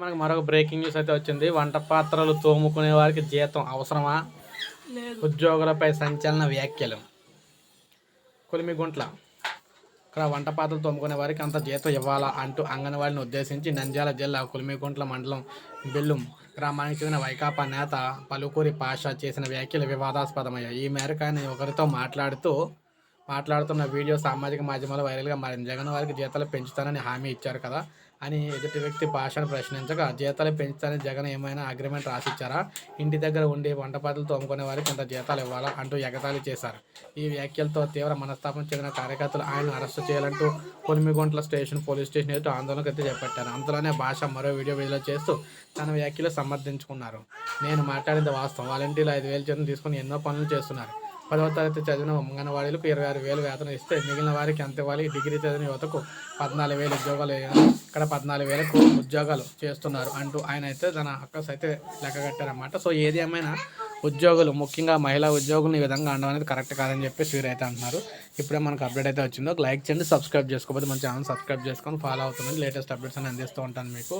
మనకు మరొక breaking news అయితే వచ్చింది. వంట పాత్రలు తోముకునే వారికి జీతం అవసరమా? ఉద్యోగులపై సంచలన వ్యాఖ్యలు. కొలిమిగుంట్ల. ఇక్కడ వంట పాత్రలు తోముకునే వారికి అంత జీతం ఇవ్వాలా అంటూ అంగన్వాడిని ఉద్దేశించి నంద్యాల జిల్లా కులిమిగుంట్ల మండలం బెల్లుం గ్రామానికి చెందిన వైకాపా నేత పలుకూరి పాషా చేసిన వ్యాఖ్యలు వివాదాస్పదమయ్యాయి. ఈ మేరకు ఆయన ఒకరితో మాట్లాడుతూ మాట్లాడుతున్న వీడియో సామాజిక మాధ్యమాల్లో వైరల్గా మారింది. జగన్ వారికి జీతాలు పెంచుతానని హామీ ఇచ్చారు కదా? అని ఎదుటి వ్యక్తి భాషను ప్రశ్నించగా జీతాలు పెంచుతానని జగన్ ఏమైనా అగ్రిమెంట్ రాసిచ్చారా? ఇంటి దగ్గర ఉండి వంట పాత్రలు తోముకునే వారికి ఇంత జీతాలు ఇవ్వాలా అంటూ ఎగతాళి చేశారు. ఈ వ్యాఖ్యలతో తీవ్ర మనస్తాపం చెందిన కార్యకర్తలు ఆయన అరెస్టు చేయాలంటూ కొలిమిగుంట్ల స్టేషన్ పోలీస్ స్టేషన్ ఎదుట ఆందోళనకు ఎత్తి చేపట్టారు. అంతలోనే భాష మరో వీడియో విడుదల చేస్తూ తన వ్యాఖ్యలు సమర్థించుకున్నారు. నేను మాట్లాడింది వాస్తవం. వాలంటీర్లు ఐదు వేలు జీతం తీసుకుని ఎన్నో పనులు చేస్తున్నారు. పదవ తరగతి చదివిన అంగన్వాడీలకు ఇరవై ఆరు వేలు వేతనం ఇస్తే మిగిలిన వారికి అంత ఇవ్వాలి? డిగ్రీ చదివిన యువతకు పద్నాలుగు వేలు ఉద్యోగాలు ఇక్కడ పద్నాలుగు వేలకు ఉద్యోగాలు చేస్తున్నారు అంటూ ఆయన అయితే తన హక్కస్ అయితే లెక్క కట్టారన్నమాట. సో ఏది ఏమైనా ఉద్యోగులు ముఖ్యంగా మహిళా ఉద్యోగులు ఈ విధంగా అనడం అనేది కరెక్ట్ కాదని చెప్పేసి వీరు అయితే అంటున్నారు. ఇప్పుడే మనకు అప్డేట్ అయితే వచ్చిందో. లైక్ చేయండి సబ్స్క్రైబ్ చేసుకోకపోతే మన ఛానల్ సబ్స్క్రైబ్ చేసుకొని ఫాలో అవుతుంది లేటెస్ట్ అప్డేట్స్ అని అందిస్తూ ఉంటాను మీకు.